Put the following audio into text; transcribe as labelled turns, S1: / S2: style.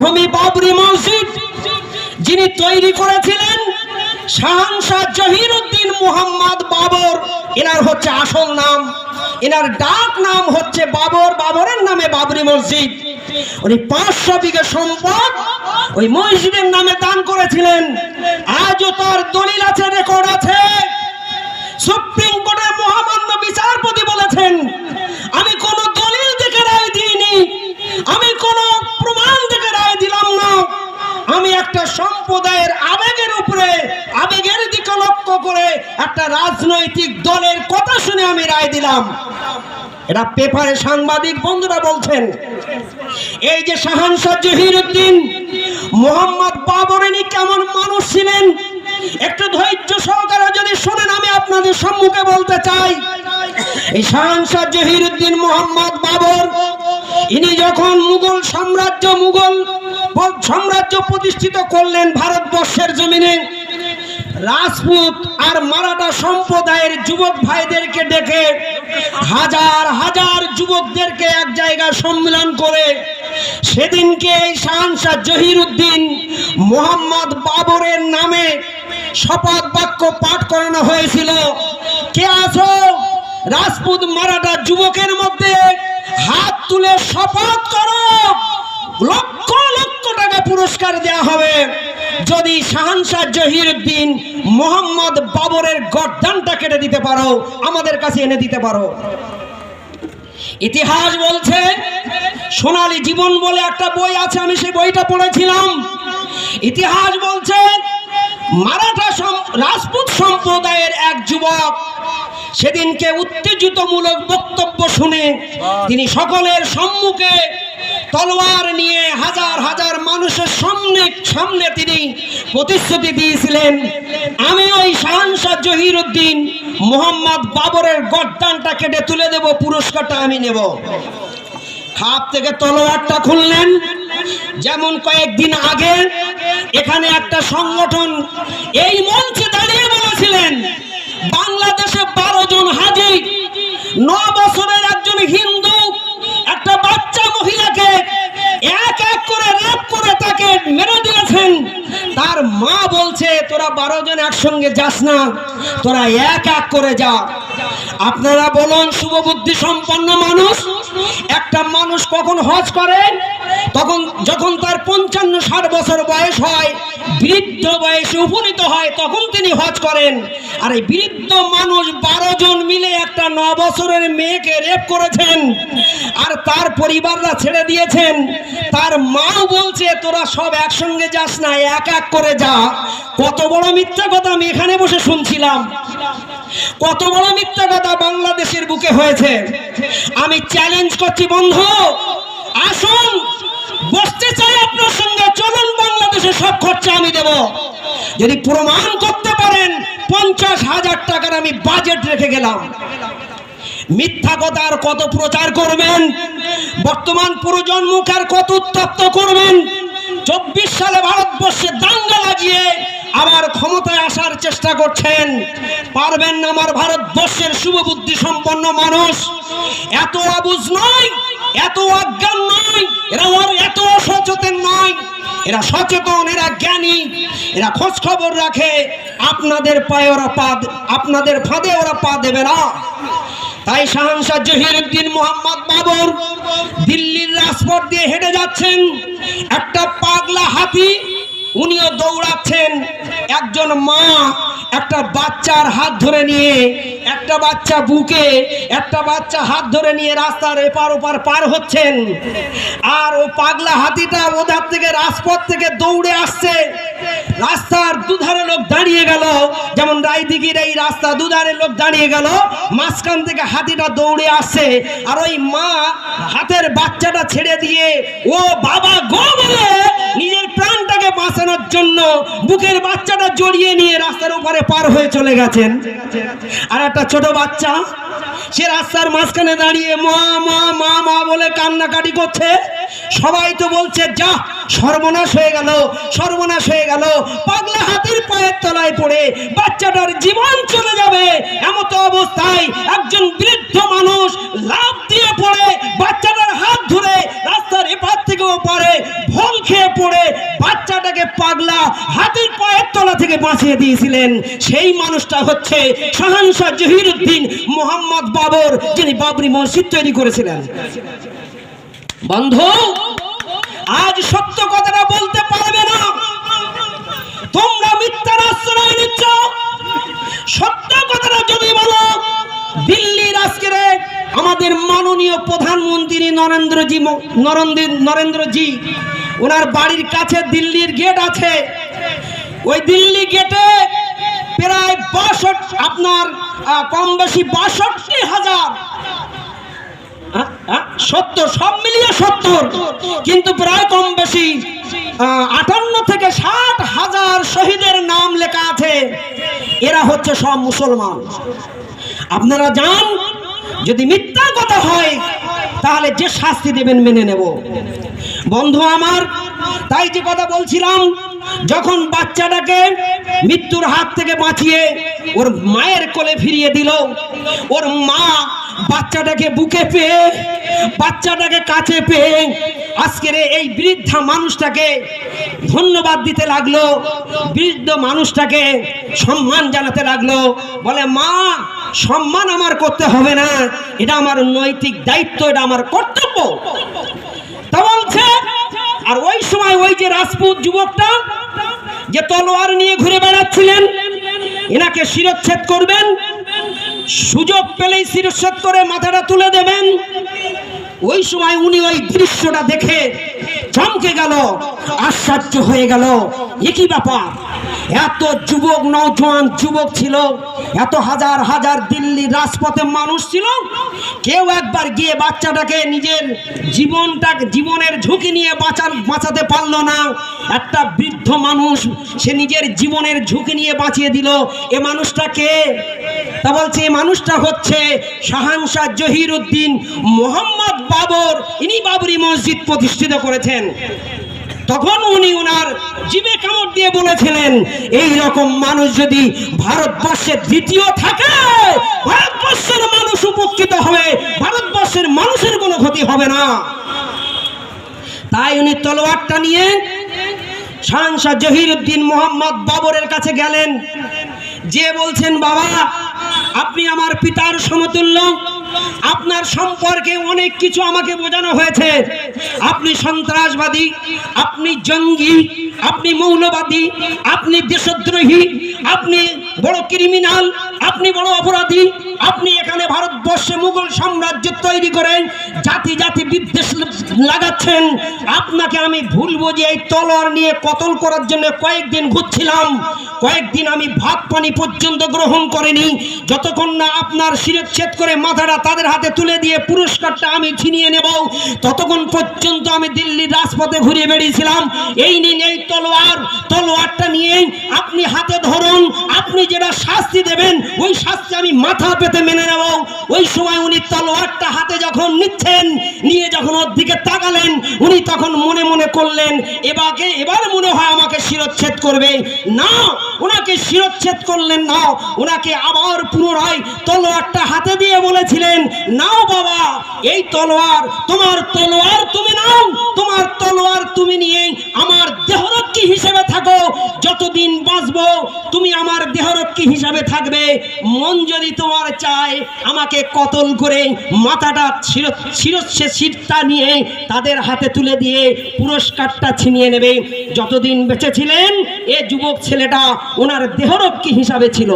S1: ভূমি বাবরি মসজিদ যিনি তৈরি করেছিলেন শাহানশাহ জহিরুদ্দিন মুহাম্মদ বাবর। এনার হচ্ছে আসল নাম। এনার ডাক নাম হচ্ছে বাবর। বাবরের নামে বাবরি মসজিদ। উনি পাঁচশো বিঘে সম্পদ ওই মসজিদের নামে দান করেছিলেন। আজও তার দলিল আছে রেকর্ড আছে। সুপ্রিম কোর্টের মহামান্য বিচারপতি বলেছেন আমি একটা সম্প্রদায়ের আবেগের উপরে, আবেগের দিকে লক্ষ্য করে একটা রাজনৈতিক দলের কথা শুনে আমি রায় দিলাম। এটা পেপারে সাংবাদিক বন্ধুরা বলছেন, এই যে শাহানশাহ জহিরুদ্দিন, মোহাম্মদ বাবরেনি কেমন মানুষ ছিলেন? একটু ধৈর্য সহকারে যদি শোনেন, আমি আপনাদের সম্মুখে বলতে চাই, এই শাহানশাহ জহিরুদ্দিন মোহাম্মদ বাবর, ইনি যখন মুঘল সাম্রাজ্য, মুঘল সাম্রাজ্য প্রতিষ্ঠিত করলেন ভারতবর্ষের জমিনে। রাজপুত আর মারাঠা সম্প্রদায়ের যুবক ভাইদেরকে ডেকে হাজার হাজার যুবকদেরকে এক জায়গায় সম্মেলন করে সেদিনকে এই শাহানশাহ জহিরুদ্দিন মোহাম্মদ বাবরের নামে শপথ বাক্য পাঠ করানো হয়েছিল। কে আছো? রাজপুত মারাঠা যুবকের মধ্যে হাত তুলে শপথ করো। লক্ষ পুরস্কার দেয়া হবে। যদি শাহানশাহ জহিরুদ্দিন মোহাম্মদ বাবরের গর্দানটা কেটে দিতে পারো, আমাদের কাছে এনে দিতে পারো। ইতিহাস বলছে, সোনালী জীবন বলে একটা বই আছে, আমি সেই বইটা পড়েছিলাম। ইতিহাস বলছে, মারাঠা রাজপুত সম্প্রদায়ের এক যুবক, সেদিনকে উত্তেজিতমূলক বক্তব্য শুনে তিনি সকলের সম্মুখে তলোয়ার নিয়ে হাজার হাজার মানুষের সামনে সামনে তিনি প্রতিশ্রুতি দিয়েছিলেন। আমি ওই শাহানশাহ জহিরুদ্দিন মোহাম্মদ বাবরের গড্ডানটা কেটে তুলে দেব, পুরস্কারটা আমি নেব। খাপ থেকে তলোয়ারটা খুললেন। যেমন কয়েকদিন আগে এখানে একটা সংগঠন এই মঞ্চে দাঁড়িয়ে বলেছিলেন, বাংলাদেশে বারো জন হাজি ন মা বলছে, তোরা বারো জন একসঙ্গে যাস না, তোরা এক এক করে যা। আপনারা বলুন শুভবুদ্ধি সম্পন্ন মানুষ? একটা মানুষ কখন হজ করে? তখন, যখন তার পঞ্চান্ন ষাট বছর বয়স হয় বৃদ্ধ বয়সে উপনীত হয়, তখন তিনি হজ করেন। আর এই বৃদ্ধ মানুষ বারো জন মিলে একটা ন বছরের মেয়েকে রেপ করেছেন। আর তার পরিবাররা ছেড়ে দিয়েছেন। তার মাও বলছে, তোরা সব একসঙ্গে যাস না, এক এক করে যা। কত বড় মিথ্যা কথা আমি এখানে বসে শুনছিলাম। কত বড় মিথ্যা কথা বাংলাদেশের বুকে হয়েছে। আমি চ্যালেঞ্জ করছি, বন্ধু, আসুন, বসতে চাই আপনার সঙ্গে, চলুন বাংলাদেশে সব খরচা আমি দেব। যদি প্রমাণ করতে পারেন, পঞ্চাশ হাজার টাকার আমি বাজেট রেখে গেলাম। মিথ্যা কথা আর কত প্রচার করবেন? বর্তমান প্রজন্মকে আর কত উত্তপ্ত করবেন? চব্বিশ সালে ভারতবর্ষে দাঙ্গা লাগিয়ে আবার ক্ষমতায় আসার চেষ্টা করছেন। পারবেন না আমার ভারতবর্ষের শুভবুদ্ধি সম্পন্ন মানুষ। এত অবুঝ নয়, এত অজ্ঞান নয়, এরা এত সচেতন নয়। এরা সচেতন, এরা জ্ঞানী, এরা খোঁজ খবর রাখে, আপনাদের পায়ে ওরা পা আপনাদের ফাঁদে ওরা পা দেবে না। তাই শাহানশাহ জহিরুদ্দিন মোহাম্মদ বাবর দিল্লির রাজপথ দিয়ে হেঁটে যাচ্ছেন। একটা পাগলা হাতি উনিও দৌড়াচ্ছেন। একজন মা একটা বাচ্চার হাত ধরে নিয়ে, একটা বাচ্চা বুকে, একটা বাচ্চা হাত ধরে নিয়ে রাস্তার এপার ওপার পার হচ্ছেন। আর ও পাগলা হাতিটা ওধার থেকে রাজপথ থেকে দৌড়ে আসছে। রাস্তার দুধারে লোক দাঁড়িয়ে গেল। যেমন রায়দিঘির এই রাস্তা দুধারে লোক দাঁড়িয়ে গেল। মাঝখান থেকে হাতিটা দৌড়ে আসছে আর ওই মা হাতের বাচ্চাটা ছেড়ে দিয়ে, ও বাবা গো বলে নিজের প্রাণটাকে বাঁচানোর জন্য বুকের বাচ্চাটা জড়িয়ে নিয়ে রাস্তার উপরে পার হয়ে চলে গেছেন। আর একটা ছোট বাচ্চা সে রাস্তার মাঝখানে দাঁড়িয়ে মা মা মা মা বলে কান্নাকাটি করছে। সবাই তো বলছে, যা, সর্বনাশ হয়ে গেল, সর্বনাশ হয়ে গেল। পাগলা হাতির পায়ের তলায় পড়ে বাচ্চাটার জীবন চলে যাবে। এমত অবস্থায় একজন বৃদ্ধ মানুষ লাভ দিয়ে পড়ে বাচ্চাটার হাত ধরে এপার থেকে খেয়ে পড়ে বাচ্চাটাকে পাগলা হাতির পায়ের তলা থেকে বাঁচিয়ে দিয়েছিলেন। সেই মানুষটা হচ্ছে শাহানশাহ জহিরুদ্দিন মোহাম্মদ বাবর, যিনি বাবরি মসজিদ তৈরি করেছিলেন। বন্ধু, আজ সত্য কথাটা বলতে পারবে না। তোমরা মিথ্যার আশ্রয় নিচ্ছ। সত্য কথাটা যদি বলো, দিল্লির আজকের আমাদের মাননীয় প্রধানমন্ত্রী নরেন্দ্রজি নরেন্দ্র নরেন্দ্রজি, ওনার বাড়ির কাছে দিল্লির গেট আছে। ওই দিল্লি গেটে প্রায় বাষট্টি, আপনার কম বেশি বাষট্টি হাজার সত্তর, সব মিলিয়ে সত্তর, কিন্তু প্রায় কম বেশি আটান্ন থেকে ষাট হাজার শহীদের নাম লেখা আছে। এরা হচ্ছে সব মুসলমান। আপনারা যান যদি মিথ্যা কথা হয়, তাহলে যে শাস্তি দেবেন মেনে নেব। বন্ধু আমার, তাই যে কথা বলছিলাম, যখন বাচ্চাটাকে মৃত্যুর হাত থেকে বাঁচিয়ে ওর মায়ের কোলে ফিরিয়ে দিল, ওর মা বাচ্চাটাকে বুকে পেয়ে, বাচ্চাটাকে কাছে পেয়ে আজকের এই বৃদ্ধা মানুষটাকে ধন্যবাদ দিতে লাগল, বৃদ্ধ মানুষটাকে সম্মান জানাতে লাগল। বলে, মা সম্মান আমার করতে হবে না। এটা আমার নৈতিক দায়িত্ব, এটা আমার কর্তব্য। তা বলছে, আর ওই সময় ওই যে রাজপুত যুবকটা যে তলোয়ার নিয়ে ঘুরে বেড়াচ্ছিলেন, এনাকে শিরচ্ছেদ করবেন, সুযোগ পেলেই শিরচ্ছেদ করে মাথাটা তুলে দেবেন। ওই সময় উনি ওই দৃশ্যটা দেখে চমকে গেল, আশ্চর্য হয়ে গেল একই ব্যাপার? এত যুবক নৌজওয়ান যুবক ছিল, এত হাজার হাজার দিল্লি রাজপথে মানুষ ছিল, কেউ একবার গিয়ে বাচ্চাটাকে নিজের জীবনটা, জীবনের ঝুঁকি নিয়ে বাঁচার বাঁচাতে পারল না। একটা বৃদ্ধ মানুষ, সে নিজের জীবনের ঝুঁকি নিয়ে বাঁচিয়ে দিল। এ মানুষটাকে তা বলছে এই মানুষটা হচ্ছে শাহানশাহ জহির উদ্দিন মোহাম্মদ বাবর। ইনি বাবরি মসজিদ প্রতিষ্ঠিত করেছেন। তখন উনি ওনার জীবে কামড় দিয়ে বলেছিলেন, এই রকম মানুষ যদি ভারতবর্ষে দ্বিতীয় থাকে, ভারতবর্ষের মানুষ উপকৃত হবে, ভারতবর্ষের মানুষের কোনো ক্ষতি হবে না। তাই উনি তলোয়ারটা নিয়ে শাহনশাহ জহিরুদ্দিন মোহাম্মদ বাবরের কাছে গেলেন। যে বলছেন, বাবা, আপনি আমার পিতার সমতুল্য আপনার সম্পর্কে অনেক কিছু আমাকে বোঝানো হয়েছে। আপনি সন্ত্রাসবাদী, আপনি জঙ্গি, আপনি মৌলবাদী, আপনি দেশদ্রোহী, আপনি বড় ক্রিমিনাল আপনি বড় অপরাধী, আপনি এখানে ভারতবর্ষে মুঘল সাম্রাজ্য তৈরি করেন, জাতি জাতি বিদ্বেষ লাগাচ্ছেন। আপনাকে আমি ভুলবো যে এই তলোয়ার নিয়ে কতল করার জন্য কয়েকদিন ঘুরছিলাম। কয়েকদিন আমি ভাত পানি পর্যন্ত গ্রহণ করিনি। যতক্ষণ না আপনার শিরচ্ছেদ করে মাথাটা তাদের হাতে তুলে দিয়ে পুরস্কারটা আমি ছিনিয়ে নেব, ততক্ষণ পর্যন্ত আমি দিল্লির রাজপথে ঘুরে বেড়িয়েছিলাম। এই নিন এই তলোয়ার, তলোয়ারটা নিয়ে আপনি হাতে ধরুন, আপনি যেটা শাস্তি দেবেন, ওই শাস্তি আমি মাথা পেতে মেনে নেব। ওই সময় উনি তলোয়ারটা হাতে যখন নিচ্ছেন, নিয়ে যখন ওর দিকে তাকালেন, উনি তখন মনে মনে করলেন এবাকে এবার মনে হয় আমাকে শিরচ্ছেদ করবে। না, ওনাকে শিরচ্ছেদ করলেন না। ওনাকে আবার পুনরায় তলোয়ারটা হাতে দিয়ে বলেছিলেন, নাও বাবা, এই তলোয়ার, তোমার তলোয়ার তুমি নাও, তোমার তলোয়ার তুমি নিয়ে আমার দেহরক্ষী হিসেবে থাকো। যতদিন বাঁচবো, তুমি আমার দেহরক্ষী হিসাবে থাকবে। মন যদি তোমার চায় আমাকে কতল করে মাথাটা শির শিরচ্ছে শিরটা নিয়ে তাদের হাতে তুলে দিয়ে পুরস্কারটা ছিনিয়ে নেবে। যতদিন বেঁচে ছিলেন, এ যুবক ছেলেটা ওনার দেহরক্ষী হিসাবে ছিল।